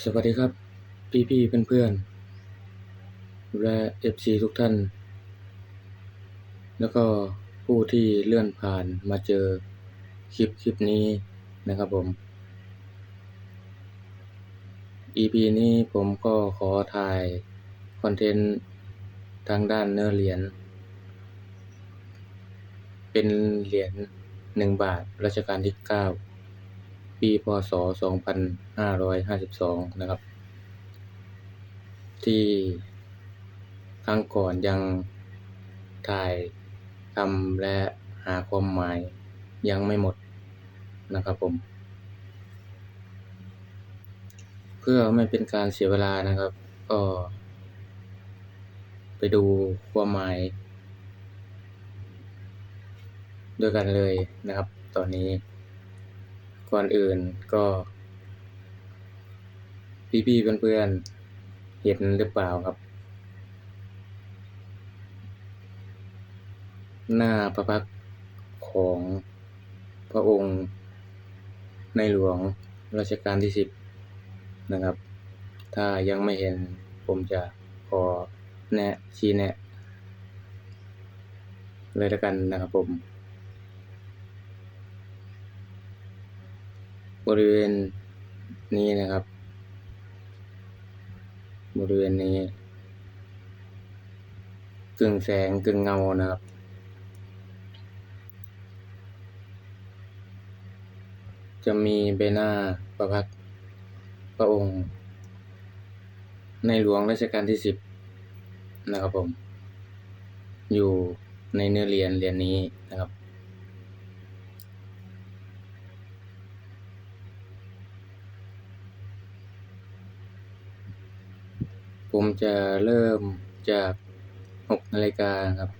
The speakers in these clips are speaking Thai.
สวัสดีครับ พี่พี่เพื่อนเพื่อนๆและเอฟซีทุกท่าน แล้วก็ผู้ที่เลื่อนผ่านมาเจอคลิปคลิปนี้นะครับผม EP นี้ผมก็ขอถ่ายคอนเทนต์ทางด้านเนื้อเหรียญ เป็นเหรียญหนึ่งบาทรัชกาลที่เก้า ปีพศ 2552 นะครับ ที่ครั้งก่อนยังถ่ายทำและหาความหมายยังไม่หมดนะครับผม เพื่อไม่เป็นการเสียเวลานะครับ ก็ ไปดูความหมายด้วยกันเลยนะครับ ตอนนี้ ก่อนอื่นก็ พี่ๆเพื่อนๆเห็นหรือเปล่าครับ หน้าพระพักของพระองค์ ในหลวงรัชกาลที่สิบนะครับ ถ้ายังไม่เห็นผมจะขอแนะชี้แนะ เลยละกันนะครับผม บริเวณนี้นะครับ บริเวณนี้ กึ่งแสงกึ่งเงานะครับ จะมีใบหน้าประพักตร์พระองค์ ในหลวงรัชกาลที่สิบนะครับผม อยู่ในเนื้อเรียญเรียญนี้นะครับ ผมจะเริ่มจากหกนาฬิกาครับ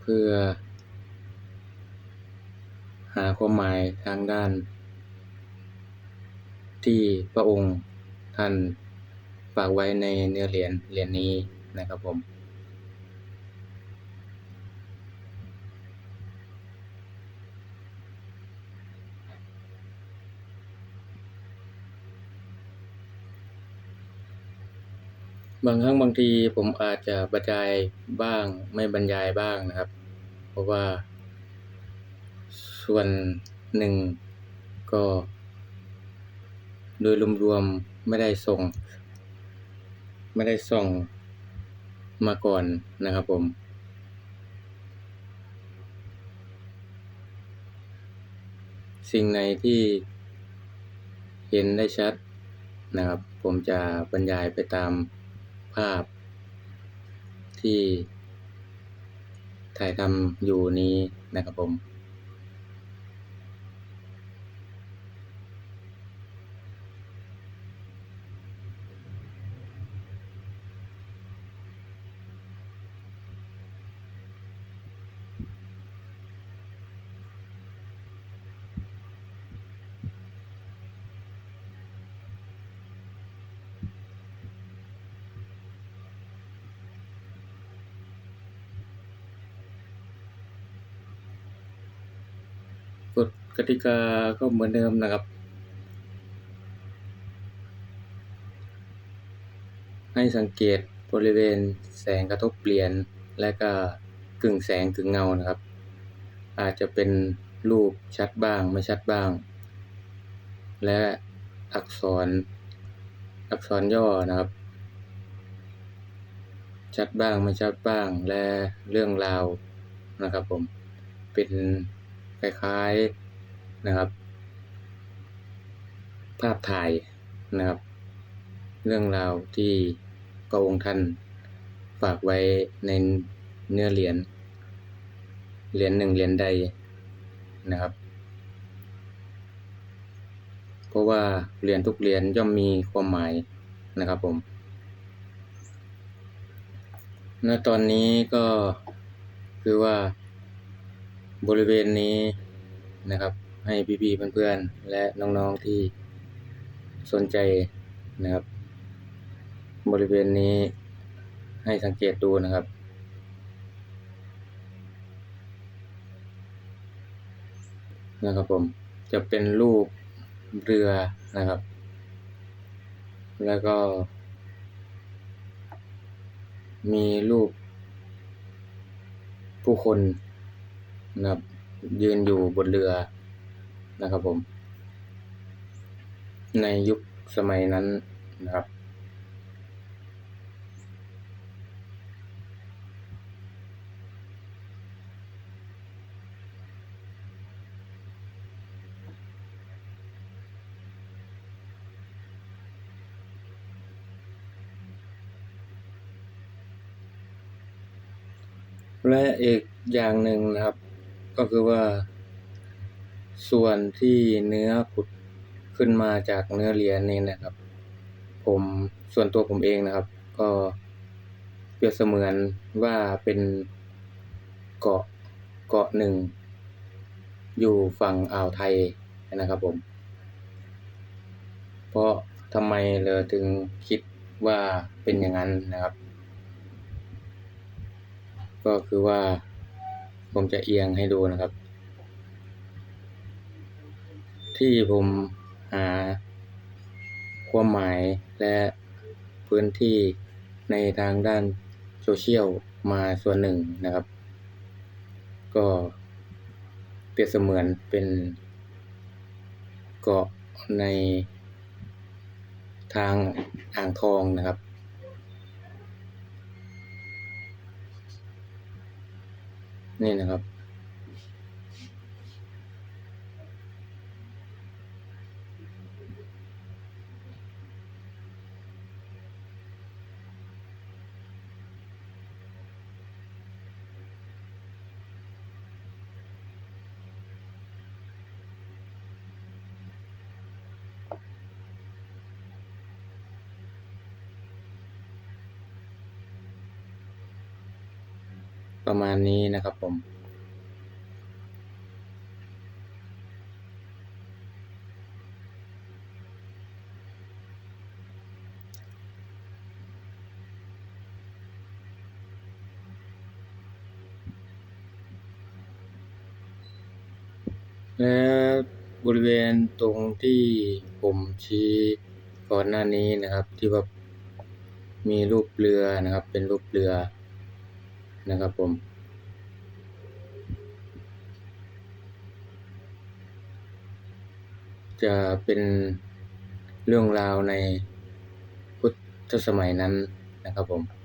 เพื่อ หาความหมายทางด้าน ที่พระองค์ท่านฝากไว้ในเนื้อเหรียญเหรียญนี้นะครับผม บางครั้งบางทีผมอาจจะบรรยายบ้าง ไม่บรรยายบ้างนะครับ เพราะว่า ส่วนหนึ่งก็ โดยรวมๆไม่ได้ส่ง ไม่ได้ส่งมาก่อนนะครับผม สิ่งไหนที่เห็นได้ชัดนะครับ ผมจะบรรยายไปตาม ภาพ ที่ถ่ายทำอยู่นี้นะครับผม กติกาก็เหมือนเดิมนะครับ ให้สังเกตบริเวณแสงกระทบเหรียญและก็กึ่งแสงกึ่งเงานะครับ อาจจะเป็นรูปชัดบ้างไม่ชัดบ้าง และอักษรอักษรย่อนะครับ ชัดบ้างไม่ชัดบ้าง และเรื่องราวนะครับผมเป็นคล้ายๆ นะครับ ภาพถ่ายนะครับ เรื่องราวที่พระองค์ท่านฝากไว้ในเนื้อเหรียญเหรียญหนึ่งเหรียญใดนะครับ เพราะว่าเหรียญทุกเหรียญย่อมมีความหมายนะครับผมณตอนนี้ก็คือว่าบริเวณนี้นะครับ ให้พี่ๆเพื่อนๆ และน้องๆที่สนใจนะครับ บริเวณนี้ให้สังเกตดูนะครับ นะครับผมจะเป็นรูปเรือนะครับ แล้วก็ มีรูปผู้คนนะครับยืนอยู่บนเรือ นะครับผม ในยุคสมัยนั้นนะครับ และอีกอย่างหนึ่งนะครับ ก็คือว่า ส่วนที่เนื้อผุดขึ้นมาจากเนื้อเหรียญนี้นะครับ ผมส่วนตัวผมเองนะครับ ก็เปรียบเสมือนว่าเป็นเกาะเกาะหนึ่ง อยู่ฝั่งอ่าวไทยนะครับผม เพราะทำไมเราถึงคิดว่าเป็นอย่างนั้นนะครับ ก็คือว่าผมจะเอียงให้ดูนะครับ ที่ผมหาความหมายและพื้นที่ในทางด้าน Social มาส่วนหนึ่งนะครับ ก็เปรียบเสมือนเป็นเกาะในทางอ่างทองนะครับ นี่นะครับ ประมาณนี้นะครับผม และบริเวณตรงที่ผมชี้ก่อนหน้านี้นะครับที่ว่ามีรูปเรือนะครับ เป็นรูปเรือ นะครับผม จะเป็นเรื่องราวในพุทธสมัยนั้นนะครับผม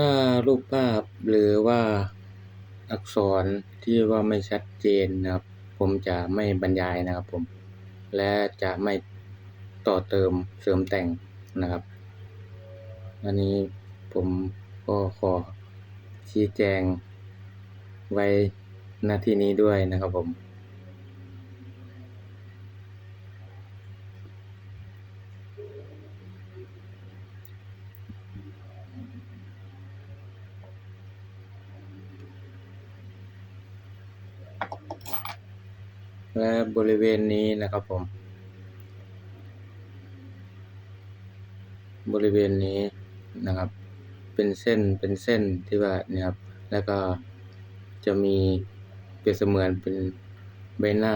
ถ้ารูปภาพหรือว่าอักษรที่ว่าไม่ชัดเจนนะครับ ผมจะไม่บรรยายนะครับผม และจะไม่ต่อเติมเสริมแต่งนะครับ อันนี้ผมก็ขอชี้แจงไว้ณที่นี้ด้วยนะครับผม และบริเวณนี้นะครับผม บริเวณนี้นะครับ เป็นเส้นเป็นเส้นที่ว่าเนี่ยครับ แล้วก็จะมีเปรียบเสมือนเป็นใบหน้า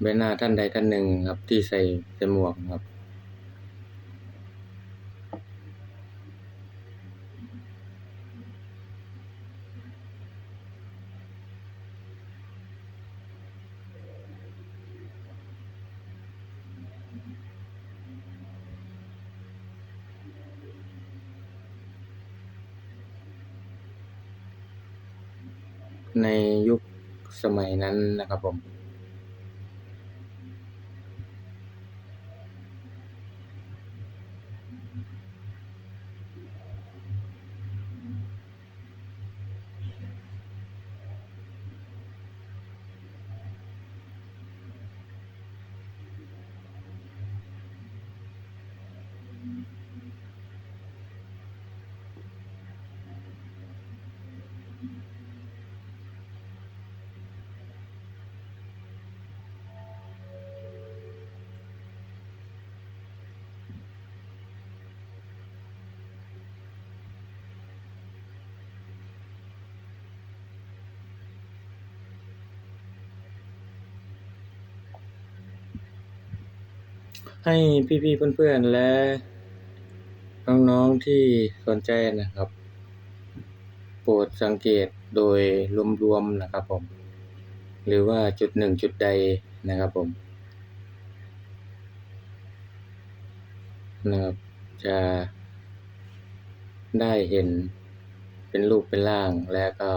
ใบหน้าท่านใดท่านหนึ่งครับที่ใส่ใส่หมวกครับ ในยุคสมัยนั้นนะครับผม ให้พี่ๆเพื่อนๆและน้องๆที่สนใจนะครับ โปรดสังเกตโดยรวมๆนะครับผม หรือว่าจุดหนึ่งจุดใดนะครับผมนะครับจะได้เห็นเป็นรูปเป็นร่างและก็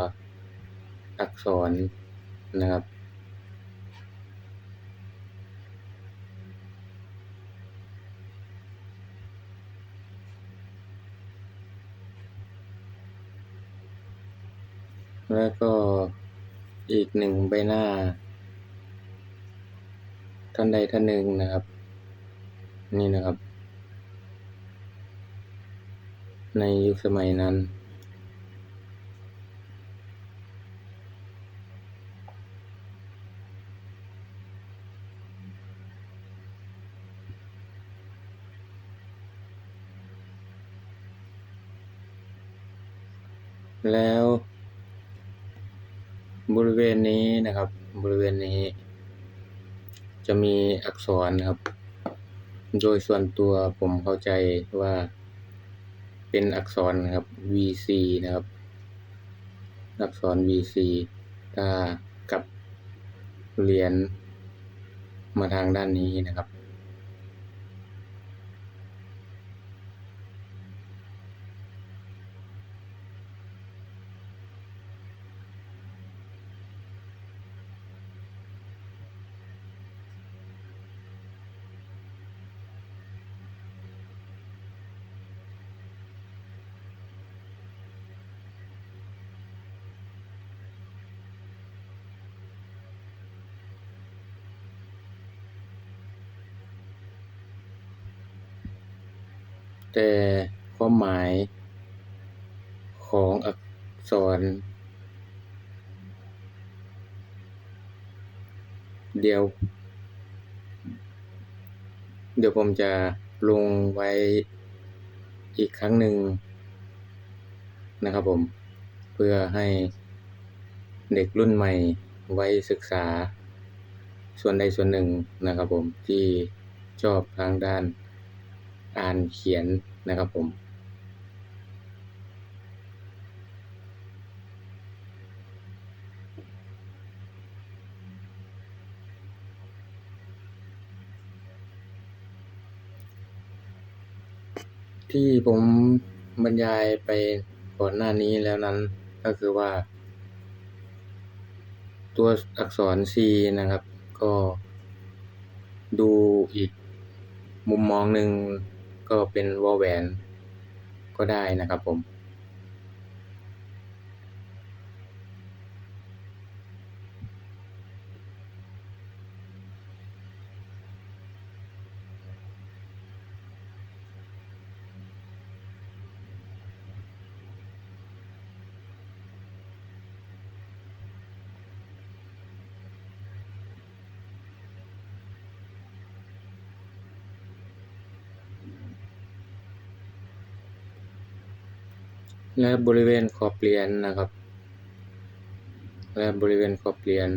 อักษรนะครับ แล้วก็อีกหนึ่งใบหน้า ท่านใดท่านหนึ่งนะครับ นี่นะครับ ในยุคสมัยนั้น แล้ว ริเวณนี้นะครับ บริเวณนี้ จะมีอักษรนะครับ โดยส่วนตัวผมเข้าใจว่าเป็นอักษรนะครับ VC นะครับ อักษร VC ถ้ากับเหรียญมาทางด้านนี้นะครับ แต่ความหมายของอัก ษรเดี๋ยว เดี๋ยวผมจะลงไว้อีกครั้งหนึ่งนะครับผม เพื่อให้เด็กรุ่นใหม่ไว้ศึกษา ส่วนใดส่วนหนึ่งนะครับผมที่ชอบทางด้านอ่านเขียนนะครับผม ที่ผมบรรยายไปก่อนหน้านี้แล้วนั้นก็คือว่า ตัวอักษร C นะครับ ก็ดูอีกมุมมองหนึ่งก็เป็นวอแหวนก็ได้นะครับผม และบริเวณขอบเหรียญนะครับ และบริเวณขอบเหรียญ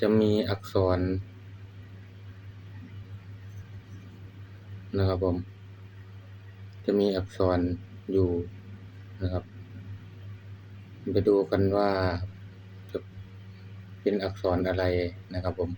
จะมีอักษร นะครับผม จะมีอักษรอยู่นะครับ ไปดูกันว่าจะเป็นอักษรอะไรนะครับผม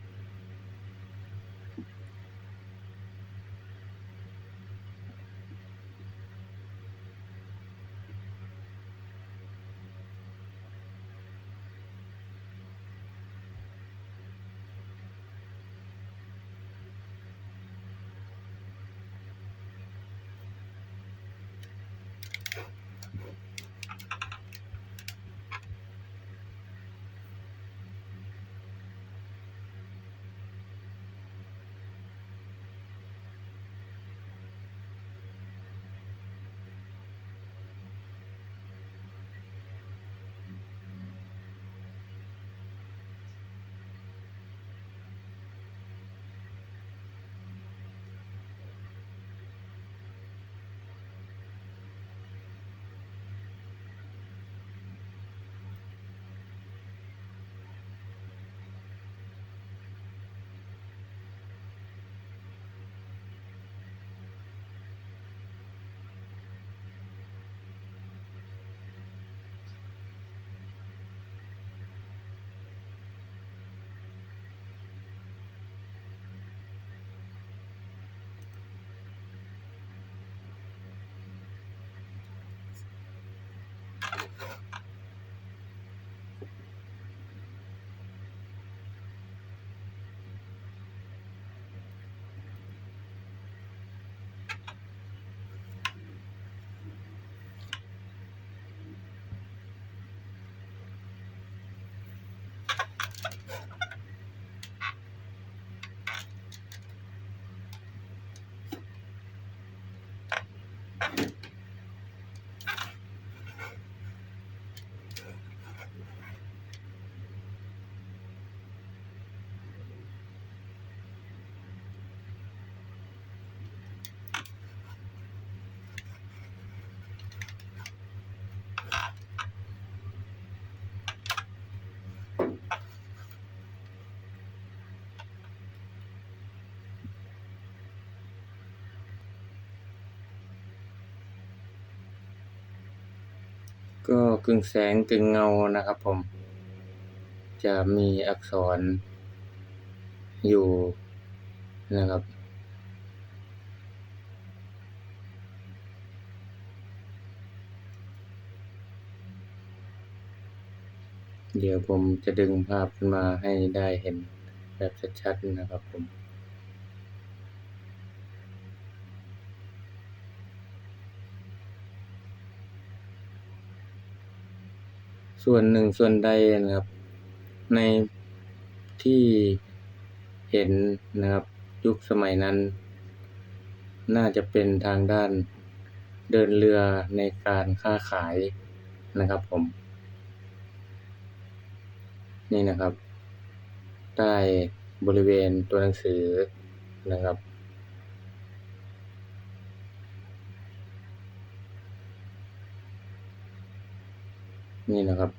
ก็กึ่งแสงกึ่งเงานะครับผม จะมีอักษรอยู่นะครับ เดี๋ยวผมจะดึงภาพขึ้นมาให้ได้เห็นแบบชัดๆนะครับผม ส่วนหนึ่งส่วนใดนะครับ ในที่เห็นนะครับยุคสมัยนั้น น่าจะเป็นทางด้านเดินเรือในการค้าขายนะครับผม นี่นะครับ ใต้บริเวณตัวหนังสือนะครับ นี่นะครับ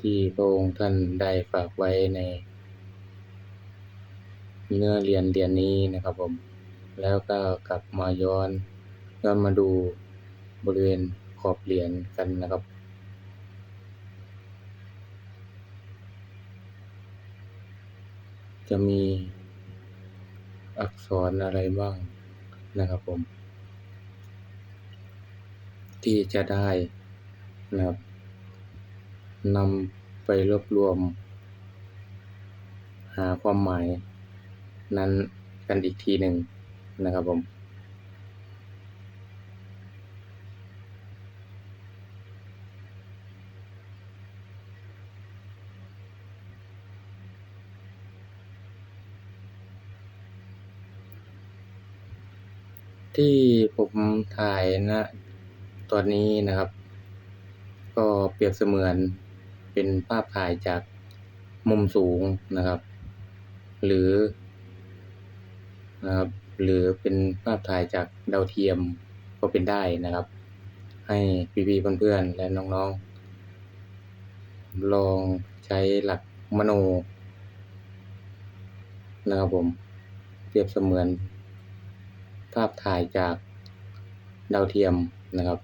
ที่พระองค์ท่านได้ฝากไว้ในเนื้อเรียนเรียนนี้นะครับผม แล้วก็กลับมาย้อนย้อนมาดูบริเวณขอบเหรียญกันนะครับจะมีอักษรอะไรบ้างนะครับผม ที่จะได้นะครับนำไปรวบรวม หาความหมายนั้นกันอีกทีหนึ่งนะครับผมที่ผมถ่ายณ ตอนนี้นะครับ ก็เปรียบเสมือนเป็นภาพถ่ายจากมุมสูงนะครับ หรือนะครับ หรือเป็นภาพถ่ายจากดาวเทียมก็เป็นได้นะครับ ให้พี่ๆเพื่อนๆและน้องๆ ลองใช้หลักมโนนะครับผมเปรียบเสมือนภาพถ่ายจากดาวเทียมนะครับ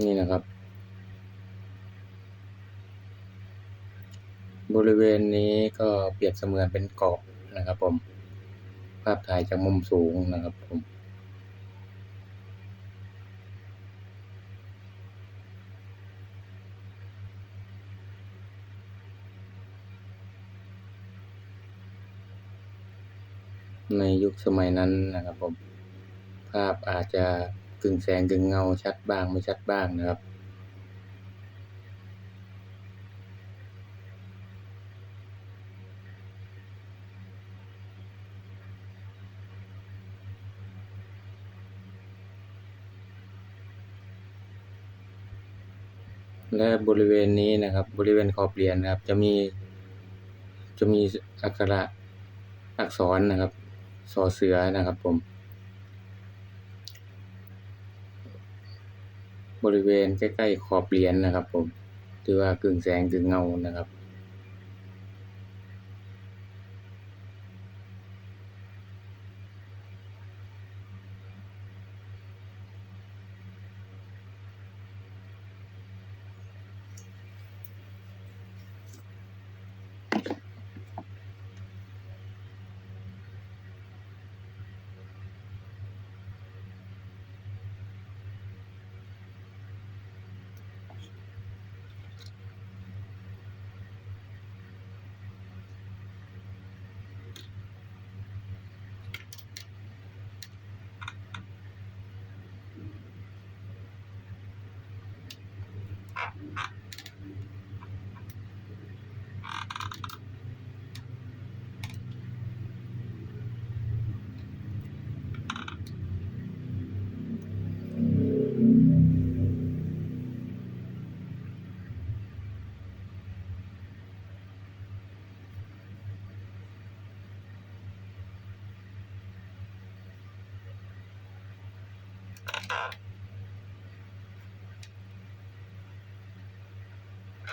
นี่นะครับ บริเวณนี้ก็เปรียบเสมือนเป็นเกาะนะครับผม ภาพถ่ายจากมุมสูงนะครับผมในยุคสมัยนั้นนะครับผม ภาพอาจจะ กึ่งแสงกึ่งเงาชัดบ้างไม่ชัดบ้างนะครับ และบริเวณนี้นะครับ บริเวณขอบเหรียญนะครับ จะมีจะมีอักขระอักษรนะครับ สอเสือนะครับผม บริเวณใกล้ๆขอบเหรียญนะครับ ผมถือว่ากึ่งแสงกึ่งเงานะครับ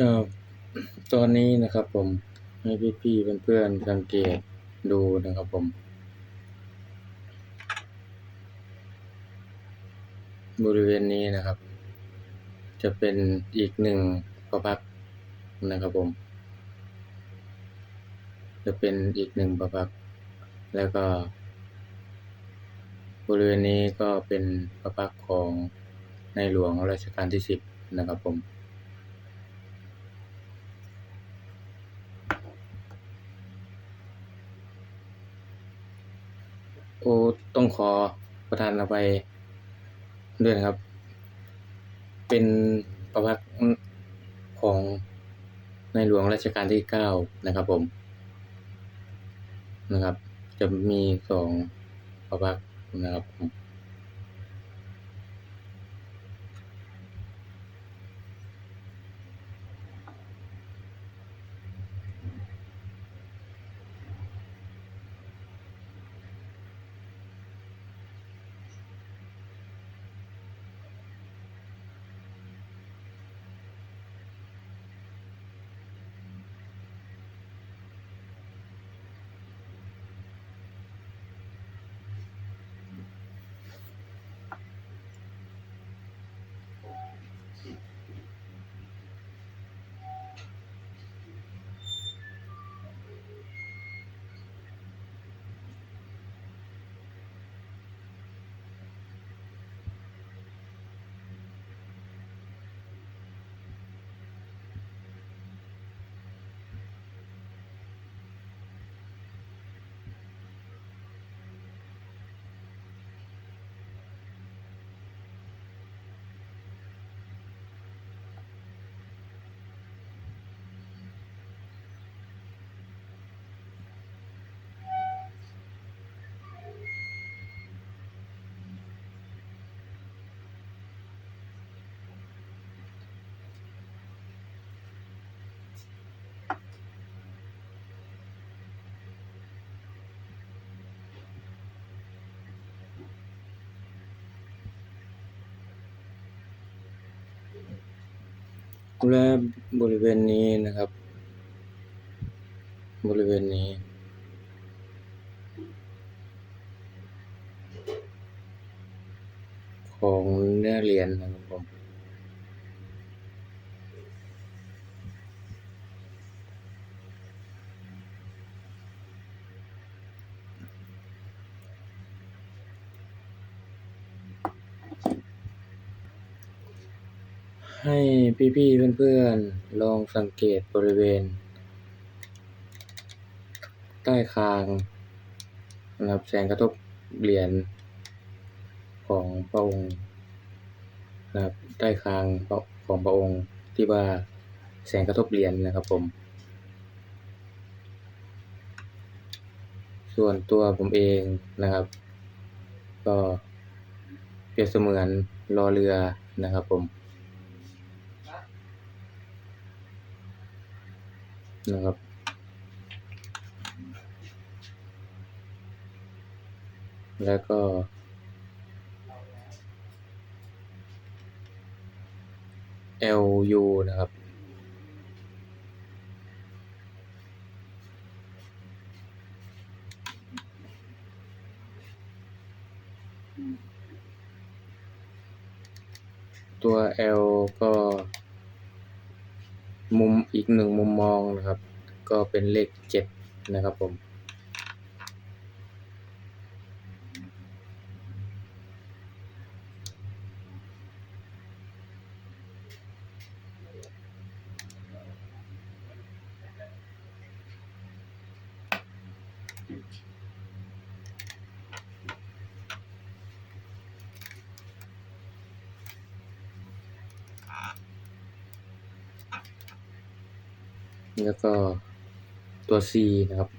จากตอนนี้นะครับผมให้พี่ๆเพื่อนๆสังเกตดูนะครับผม บริเวณนี้นะครับ จะเป็นอีกหนึ่งประพักนะครับผม จะเป็นอีกหนึ่งประพักแล้วก็ บริเวณนี้ก็เป็นประพักของในหลวงรัชกาลที่สิบนะครับผม อ้ต้องขอประทานอภัยด้วยนะครับ เป็นประพักของในหลวงรัชกาลที่เก้านะครับผมนะครับ จะมีสองประพักนะครับ และบริเวณนี้นะครับ บริเวณนี้ ของเนื้อเหรียญนะครับผม ให้พี่ๆเพื่อนๆลองสังเกตบริเวณ ใต้คางนะครับแสงกระทบเหรียญของพระองค์นะครับใต้คางของพระองค์ที่ว่าแสงกระทบเหรียญนะครับผม ส่วนตัวผมเองนะครับ ก็เปรียบเสมือนรอเรือนะครับผม นะครับ แล้วก็ LU นะครับ ตัว L ก็ มุมอีกหนึ่งมุมมองนะครับ ก็เป็นเลขเจ็ดนะครับผม แล้วก็ตัว C นะครับ